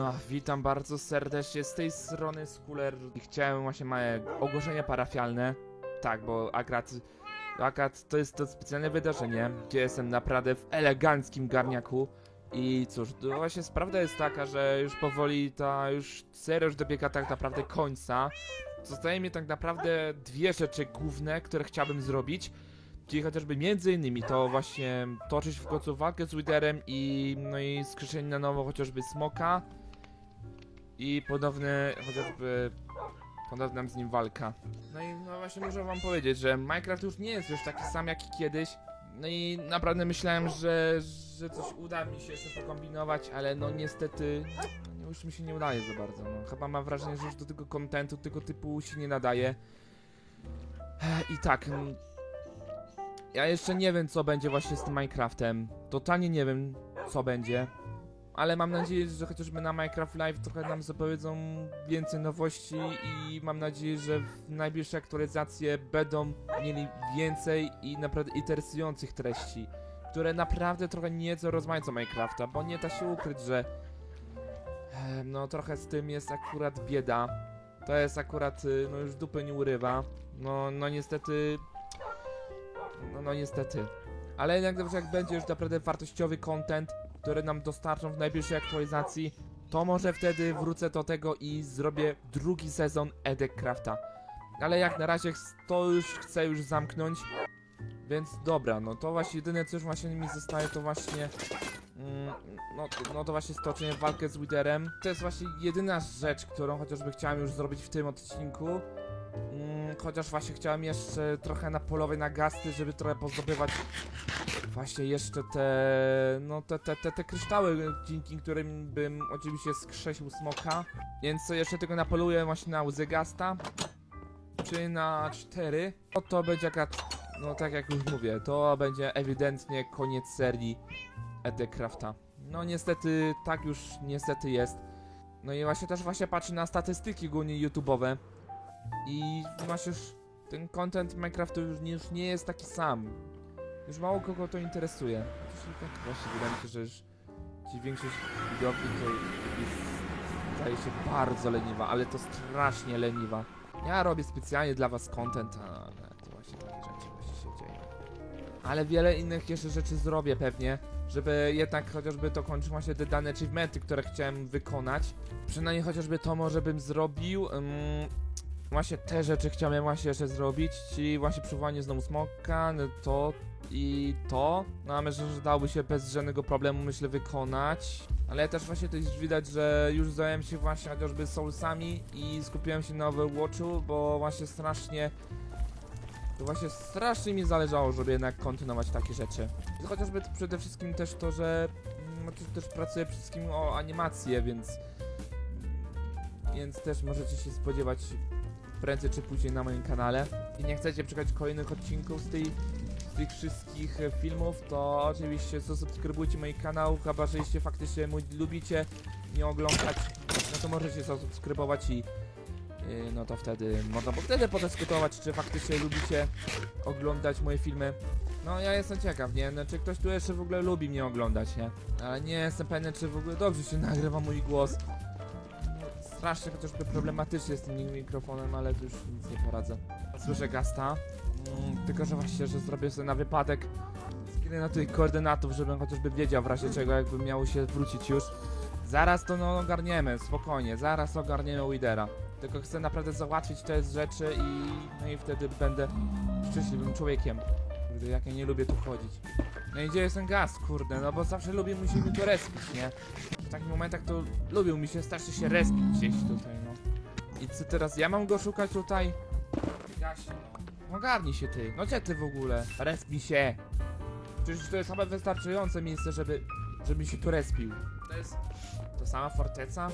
No, witam bardzo serdecznie z tej strony Skuler. Chciałem właśnie małe ogłoszenie parafialne. Tak, bo akurat, akurat to jest to specjalne wydarzenie, gdzie jestem naprawdę w eleganckim garniaku. I cóż, no właśnie prawda jest taka, że już powoli ta już seria już dobiega tak naprawdę końca. Zostaje mi tak naprawdę dwie rzeczy główne, które chciałbym zrobić. Czyli chociażby między innymi to właśnie toczyć w końcu walkę z Widerem i no i skrzeszenie na nowo chociażby Smoka i ponowny chociażby ponowna z nim walka. No i no właśnie muszę wam powiedzieć, że Minecraft już nie jest już taki sam jak kiedyś. No i naprawdę myślałem, że, że coś uda mi się jeszcze pokombinować, ale no niestety no, już mi się nie udaje za bardzo. No, chyba mam wrażenie, że już do tego kontentu tego typu się nie nadaje. I tak, mm, ja jeszcze nie wiem, co będzie właśnie z tym Minecraftem. Totalnie nie wiem, co będzie. Ale mam nadzieję, że chociażby na Minecraft Live trochę nam zapowiedzą więcej nowości i mam nadzieję, że w najbliższe aktualizacje będą mieli więcej i naprawdę interesujących treści, które naprawdę trochę nieco rozmaicą Minecrafta, bo nie da się ukryć, że no trochę z tym jest akurat bieda. To jest akurat, y, no już dupy nie urywa. No, no niestety no, no niestety. Ale jednak dobrze jak będzie już naprawdę wartościowy content, który nam dostarczą w najbliższej aktualizacji, to może wtedy wrócę do tego i zrobię drugi sezon Edecrafta. Ale jak na razie to już chcę już zamknąć. Więc dobra, no to właśnie jedyne co już właśnie mi zostaje to właśnie mm, no, no to właśnie stoczenie walkę z Widerem. To jest właśnie jedyna rzecz, którą chociażby chciałem już zrobić w tym odcinku. Mm, chociaż właśnie chciałem jeszcze trochę na polowej na gasty, żeby trochę pozdobywać właśnie jeszcze te, no te, te, te, te kryształy, dzięki którym bym oczywiście skrzesił smoka. Więc co jeszcze tylko napoluję właśnie na łzy gasta, czy na cztery. No to będzie akurat, no tak jak już mówię, to będzie ewidentnie koniec serii Edecrafta. No niestety, tak już niestety jest. No i właśnie też właśnie patrzę na statystyki głównie YouTube'owe. I masz już ten content Minecraftu już już nie jest taki sam. Już mało kogo to interesuje. Tak właśnie wydaje mi się, że już ci większość widowni to jest, zdaje się bardzo leniwa, ale to strasznie leniwa. Ja robię specjalnie dla was content, a to właśnie takie rzeczy właśnie się dzieją. Ale wiele innych jeszcze rzeczy zrobię pewnie, żeby jednak chociażby to kończyć właśnie te dane achievementy, które chciałem wykonać. Przynajmniej chociażby to może bym zrobił. ym, Właśnie te rzeczy chciałem właśnie jeszcze zrobić, czyli właśnie przywołanie znowu smoka, no to i to. No myślę, że dałoby się bez żadnego problemu myślę wykonać. Ale też właśnie to już widać, że już zająłem się właśnie chociażby Soulsami i skupiłem się na Overwatchu, bo właśnie strasznie to właśnie strasznie mi zależało, żeby jednak kontynuować takie rzeczy. Chociażby przede wszystkim też to, że mm, też, też pracuję przede wszystkim o animację, więc więc też możecie się spodziewać prędzej czy później na moim kanale. I nie chcecie czekać kolejnych odcinków z, tej, z tych wszystkich e, filmów, to oczywiście zasubskrybujcie mój kanał, chyba że jeśli faktycznie mój lubicie nie oglądać, no to możecie zasubskrybować i yy, no to wtedy można bo wtedy podyskutować, czy faktycznie lubicie oglądać moje filmy. No ja jestem ciekaw, nie? No, czy ktoś tu jeszcze w ogóle lubi mnie oglądać, nie? Ale nie jestem pewien, czy w ogóle dobrze się nagrywa mój głos. Strasznie chociażby problematycznie z tym mikrofonem, ale tu już nic nie poradzę. Słyszę gasta, mm, tylko że właśnie, że zrobię sobie na wypadek skiny na tych koordynatów, żebym chociażby wiedział w razie czego, jakby miało się wrócić już. Zaraz to no ogarniemy, spokojnie, zaraz ogarniemy Widera. Tylko chcę naprawdę załatwić te rzeczy i no i wtedy będę szczęśliwym człowiekiem. Kurde, jak ja nie lubię tu chodzić. No i gdzie jest ten gaz, kurde, no bo zawsze lubię mi tu respić, nie? Takich momentach to lubił mi się starszy się respić gdzieś tutaj, no. I co teraz, ja mam go szukać tutaj? Gasie, no. Ogarnij się ty, no gdzie ty w ogóle? Respi się. Przecież to jest chyba wystarczające miejsce, żeby, żeby się tu respił. To jest to sama forteca?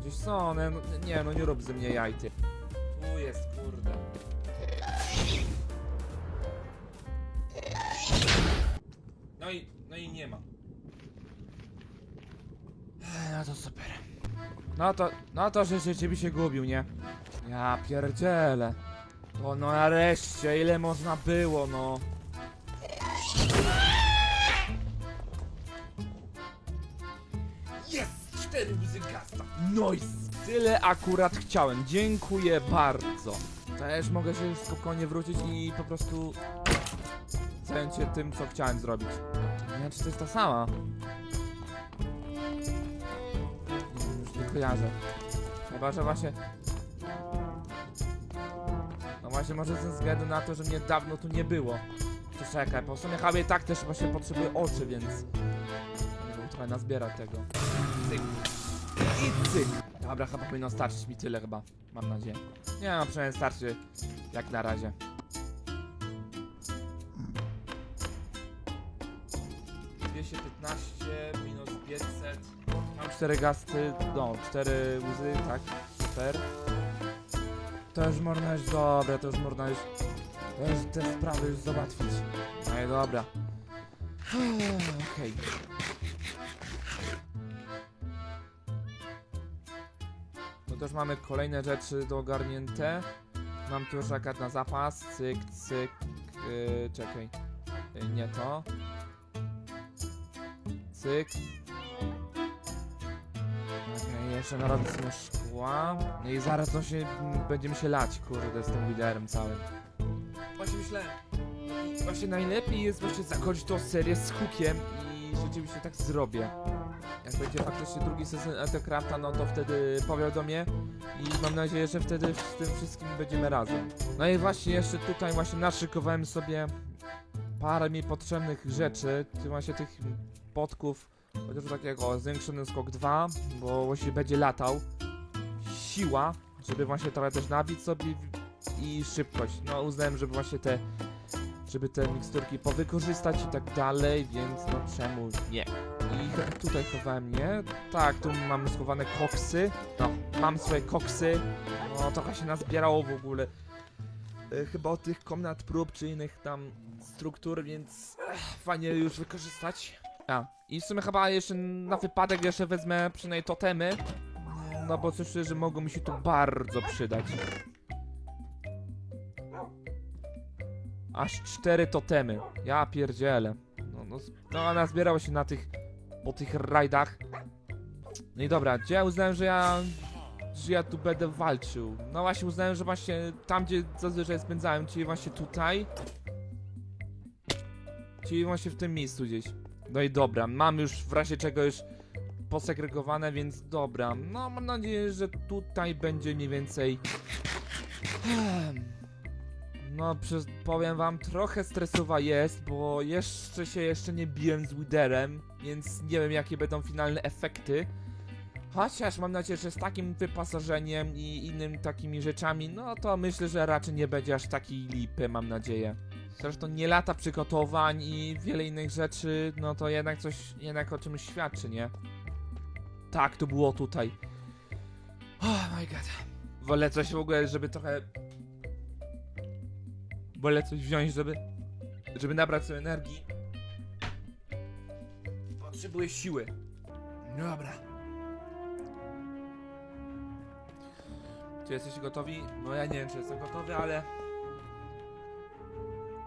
Gdzieś są, no, no, nie no nie rób ze mnie jaj ty. Tu jest, kurde. No i, no i nie ma. No to super. No to, no to, że ciebie się gubił, nie? Ja pierdzielę. O no nareszcie, ile można było, no. Jest! Cztery łzy gasta. Nice! Tyle akurat chciałem. Dziękuję bardzo. Też mogę się już spokojnie wrócić i po prostu zająć się tym, co chciałem zrobić. Nie wiem, czy to jest ta sama. Kojarzę. Chyba, że właśnie... No właśnie, może ze względu na to, że mnie dawno tu nie było. Czekaj, bo w sumie chyba i tak też właśnie potrzebuję oczy, więc... Będę trochę nazbierać tego. Cyk. I cyk. Dobra, chyba powinno starczyć mi tyle chyba. Mam nadzieję. Nie no, przynajmniej starczy jak na razie. Dwieście piętnaście minus 500. Cztery gasty, no, cztery łzy, tak, super. To już można już, dobra, to już można już, to już te sprawy już załatwić. No i dobra. Okej. No to już mamy kolejne rzeczy do ogarnięte. Mam tu już akad na zapas, cyk, cyk, yy, czekaj. Yy, nie to. Cyk. Okej, jeszcze narobię sobie szkła. No i zaraz to się, będziemy się lać, kurde, z tym liderem całym. Właśnie myślę, właśnie najlepiej jest właśnie zakończyć tą serię z hookiem i rzeczywiście tak zrobię. Jak będzie faktycznie drugi sezon Etocrafta, no to wtedy powiadomię i mam nadzieję, że wtedy z tym wszystkim będziemy razem. No i właśnie jeszcze tutaj właśnie naszykowałem sobie parę mi potrzebnych rzeczy, właśnie tych podków, chociaż takiego zwiększony skok 2, bo właśnie będzie latał. Siła, żeby właśnie trochę też nabić sobie i szybkość. No uznałem, żeby właśnie te żeby te miksturki powykorzystać i tak dalej, więc no czemu nie? I tutaj chowałem nie? Tak, tu mamy schowane koksy. No, mam swoje koksy. No, trochę się nazbierało w ogóle. E, chyba od tych komnat prób czy innych tam struktur, więc ech, fajnie już wykorzystać. A, i w sumie chyba jeszcze na wypadek jeszcze wezmę przynajmniej totemy. No bo coś że mogą mi się tu bardzo przydać. Aż cztery totemy. Ja pierdzielę. No, no, no a nazbierało się na tych, po tych rajdach. No i dobra, gdzie ja uznałem, że ja, że ja tu będę walczył? No właśnie uznałem, że właśnie tam, gdzie zazwyczaj spędzałem, czyli właśnie tutaj. Czyli właśnie w tym miejscu gdzieś. No i dobra, mam już w razie czego już posegregowane, więc dobra. No mam nadzieję, że tutaj będzie mniej więcej... No, przez, powiem wam, trochę stresowa jest, bo jeszcze się jeszcze nie biłem z Widerem, więc nie wiem jakie będą finalne efekty. Chociaż mam nadzieję, że z takim wyposażeniem i innymi takimi rzeczami, no to myślę, że raczej nie będzie aż takiej lipy, mam nadzieję. Zresztą nie lata przygotowań i wiele innych rzeczy, no to jednak coś, jednak o czymś świadczy, nie? Tak, to było tutaj. Oh my god. Wolę coś w ogóle, żeby trochę Wolę coś wziąć, żeby. żeby nabrać sobie energii. Potrzebuję siły. Dobra. Czy jesteście gotowi? No ja nie wiem, czy jestem gotowy, ale.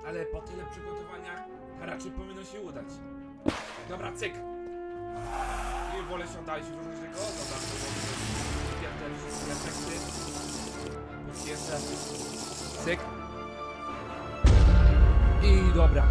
Ale po tyle przygotowaniach raczej powinno się udać. Dobra, cyk. Nie wolę się oddalić już różnego. Dobra, to pierdolę wszystkie efekty. Już jeszcze. Cyk. I dobra.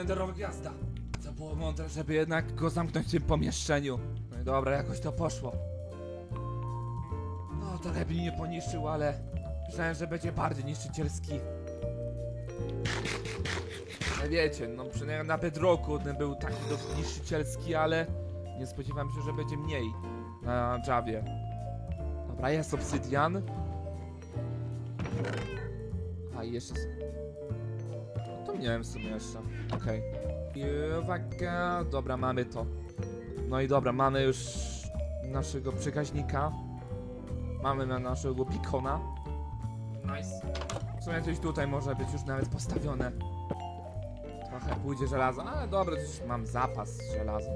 Jest nenderowa gwiazda! To było mądre, żeby jednak go zamknąć w tym pomieszczeniu. No i dobra, jakoś to poszło. No, to lepiej nie poniszczył, ale myślałem, że będzie bardziej niszczycielski. Ale wiecie, no przynajmniej na Bedrocku ten był taki dosyć niszczycielski, ale nie spodziewałem się, że będzie mniej na Javie. Dobra, jest obsydian. A jeszcze... To miałem w sumie jeszcze. Okej. Uwaga, dobra, mamy to. No i dobra, mamy już naszego przekaźnika. Mamy na naszego beacona. Nice. W sumie coś tutaj może być już nawet postawione. Trochę pójdzie żelazo, ale dobra, już mam zapas żelaza.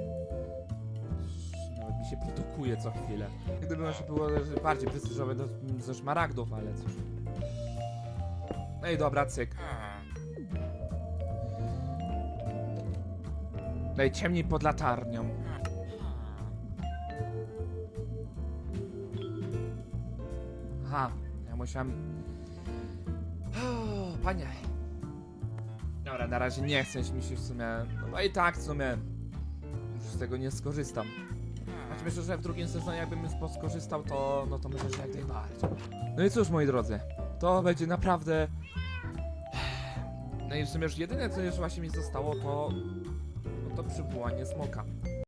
Nawet mi się produkuje co chwilę. Gdyby jeszcze było bardziej prestiżowe to ze szmaragdów, ale cóż. No i dobra, cyk. Najciemniej pod latarnią. Aha, ja musiałem... Panie. Dobra, na razie nie chcę mi się w sumie... No i tak w sumie... Już z tego nie skorzystam. Choć myślę, że w drugim sezonie jakbym skorzystał, to... No to myślę, że jak najbardziej. No i cóż, moi drodzy. To będzie naprawdę... No i w sumie już jedyne, co już właśnie mi zostało, to... To przywołanie smoka.